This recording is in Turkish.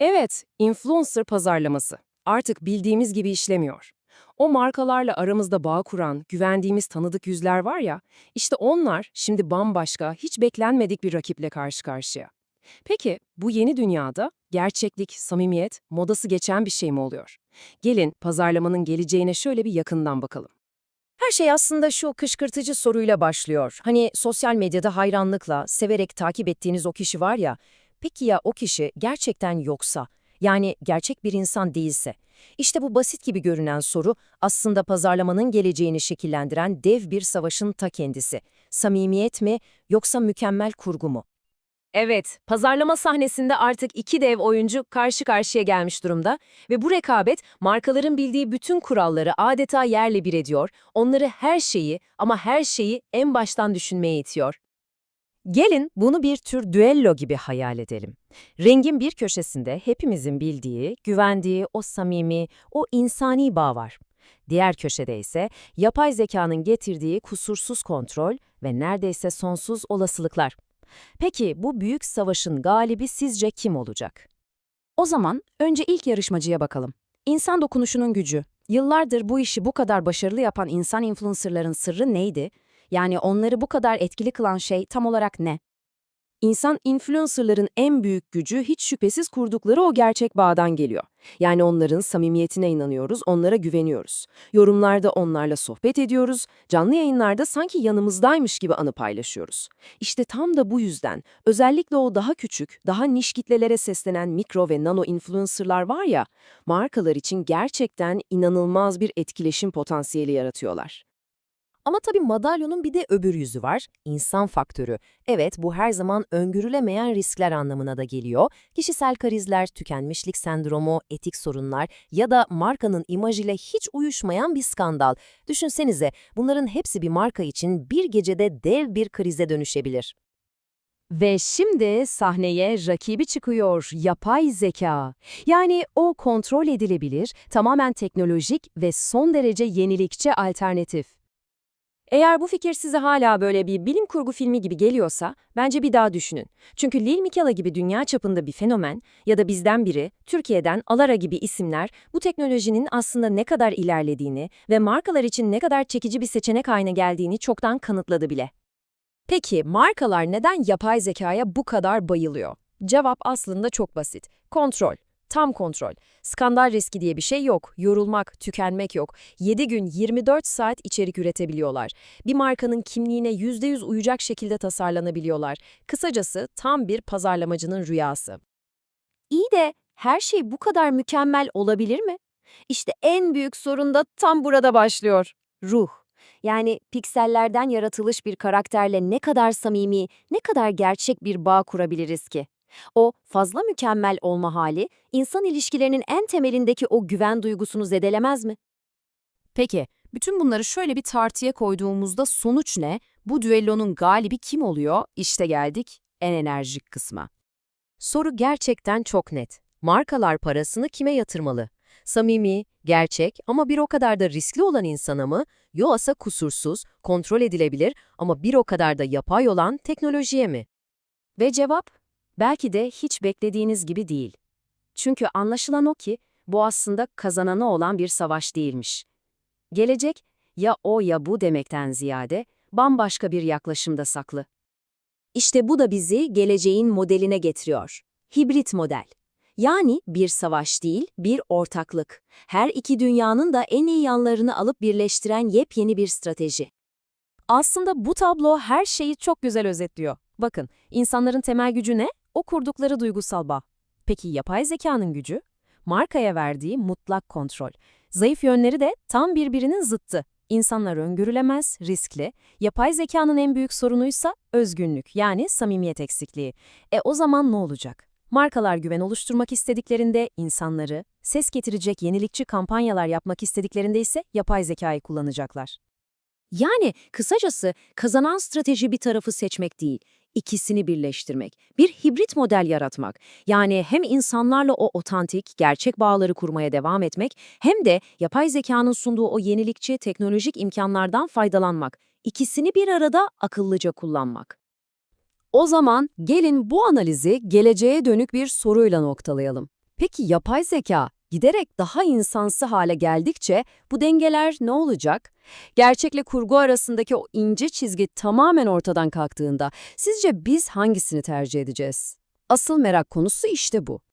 Evet, influencer pazarlaması. Artık bildiğimiz gibi işlemiyor. O markalarla aramızda bağ kuran, güvendiğimiz tanıdık yüzler var ya, işte onlar şimdi bambaşka, hiç beklenmedik bir rakiple karşı karşıya. Peki, bu yeni dünyada gerçeklik, samimiyet, modası geçen bir şey mi oluyor? Gelin pazarlamanın geleceğine şöyle bir yakından bakalım. Her şey aslında şu kışkırtıcı soruyla başlıyor. Hani sosyal medyada hayranlıkla, severek takip ettiğiniz o kişi var ya, peki ya o kişi gerçekten yoksa, yani gerçek bir insan değilse? İşte bu basit gibi görünen soru aslında pazarlamanın geleceğini şekillendiren dev bir savaşın ta kendisi. Samimiyet mi yoksa mükemmel kurgu mu? Evet, pazarlama sahnesinde artık iki dev oyuncu karşı karşıya gelmiş durumda ve bu rekabet markaların bildiği bütün kuralları adeta yerle bir ediyor, onları her şeyi ama her şeyi en baştan düşünmeye itiyor. Gelin bunu bir tür düello gibi hayal edelim. Rengin bir köşesinde hepimizin bildiği, güvendiği o samimi, o insani bağ var. Diğer köşede ise yapay zekanın getirdiği kusursuz kontrol ve neredeyse sonsuz olasılıklar. Peki bu büyük savaşın galibi sizce kim olacak? O zaman önce ilk yarışmacıya bakalım. İnsan dokunuşunun gücü. Yıllardır bu işi bu kadar başarılı yapan insan influencerların sırrı neydi? Yani onları bu kadar etkili kılan şey tam olarak ne? İnsan influencerların en büyük gücü hiç şüphesiz kurdukları o gerçek bağdan geliyor. Yani onların samimiyetine inanıyoruz, onlara güveniyoruz. Yorumlarda onlarla sohbet ediyoruz, canlı yayınlarda sanki yanımızdaymış gibi anı paylaşıyoruz. İşte tam da bu yüzden özellikle o daha küçük, daha niş kitlelere seslenen mikro ve nano influencerlar var ya, markalar için gerçekten inanılmaz bir etkileşim potansiyeli yaratıyorlar. Ama tabii madalyonun bir de öbür yüzü var, insan faktörü. Evet, bu her zaman öngörülemeyen riskler anlamına da geliyor. Kişisel karizler, tükenmişlik sendromu, etik sorunlar ya da markanın imajıyla hiç uyuşmayan bir skandal. Düşünsenize, bunların hepsi bir marka için bir gecede dev bir krize dönüşebilir. Ve şimdi sahneye rakibi çıkıyor, yapay zeka. Yani o kontrol edilebilir, tamamen teknolojik ve son derece yenilikçi alternatif. Eğer bu fikir size hala böyle bir bilim kurgu filmi gibi geliyorsa, bence bir daha düşünün. Çünkü Lil Mikela gibi dünya çapında bir fenomen ya da bizden biri, Türkiye'den Alara gibi isimler bu teknolojinin aslında ne kadar ilerlediğini ve markalar için ne kadar çekici bir seçenek haline geldiğini çoktan kanıtladı bile. Peki markalar neden yapay zekaya bu kadar bayılıyor? Cevap aslında çok basit. Kontrol. Tam kontrol. Skandal riski diye bir şey yok. Yorulmak, tükenmek yok. 7 gün 24 saat içerik üretebiliyorlar. Bir markanın kimliğine %100 uyacak şekilde tasarlanabiliyorlar. Kısacası tam bir pazarlamacının rüyası. İyi de her şey bu kadar mükemmel olabilir mi? İşte en büyük sorun da tam burada başlıyor. Ruh. Yani piksellerden yaratılış bir karakterle ne kadar samimi, ne kadar gerçek bir bağ kurabiliriz ki? O fazla mükemmel olma hali, insan ilişkilerinin en temelindeki o güven duygusunu zedelemez mi? Peki, bütün bunları şöyle bir tartıya koyduğumuzda sonuç ne? Bu düellonun galibi kim oluyor? İşte geldik en enerjik kısma. Soru gerçekten çok net. Markalar parasını kime yatırmalı? Samimi, gerçek ama bir o kadar da riskli olan insana mı? Yoksa kusursuz, kontrol edilebilir ama bir o kadar da yapay olan teknolojiye mi? Ve cevap Belki de hiç beklediğiniz gibi değil. Çünkü anlaşılan o ki bu aslında kazananı olan bir savaş değilmiş. Gelecek ya o ya bu demekten ziyade bambaşka bir yaklaşımda saklı. İşte bu da bizi geleceğin modeline getiriyor. Hibrit model. Yani bir savaş değil, bir ortaklık. Her iki dünyanın da en iyi yanlarını alıp birleştiren yepyeni bir strateji. Aslında bu tablo her şeyi çok güzel özetliyor. Bakın, insanların temel gücü ne? O kurdukları duygusal bağ. Peki yapay zekanın gücü? Markaya verdiği mutlak kontrol. Zayıf yönleri de tam birbirinin zıttı. İnsanlar öngörülemez, riskli. Yapay zekanın en büyük sorunuysa özgünlük yani samimiyet eksikliği. E o zaman ne olacak? Markalar güven oluşturmak istediklerinde insanları, ses getirecek yenilikçi kampanyalar yapmak istediklerinde ise yapay zekayı kullanacaklar. Yani kısacası kazanan strateji bir tarafı seçmek değil, ikisini birleştirmek, bir hibrit model yaratmak. Yani hem insanlarla o otantik, gerçek bağları kurmaya devam etmek, hem de yapay zekanın sunduğu o yenilikçi teknolojik imkanlardan faydalanmak. İkisini bir arada akıllıca kullanmak. O zaman gelin bu analizi geleceğe dönük bir soruyla noktalayalım. Peki yapay zeka giderek daha insansı hale geldikçe bu dengeler ne olacak? Gerçekle kurgu arasındaki o ince çizgi tamamen ortadan kalktığında sizce biz hangisini tercih edeceğiz? Asıl merak konusu işte bu.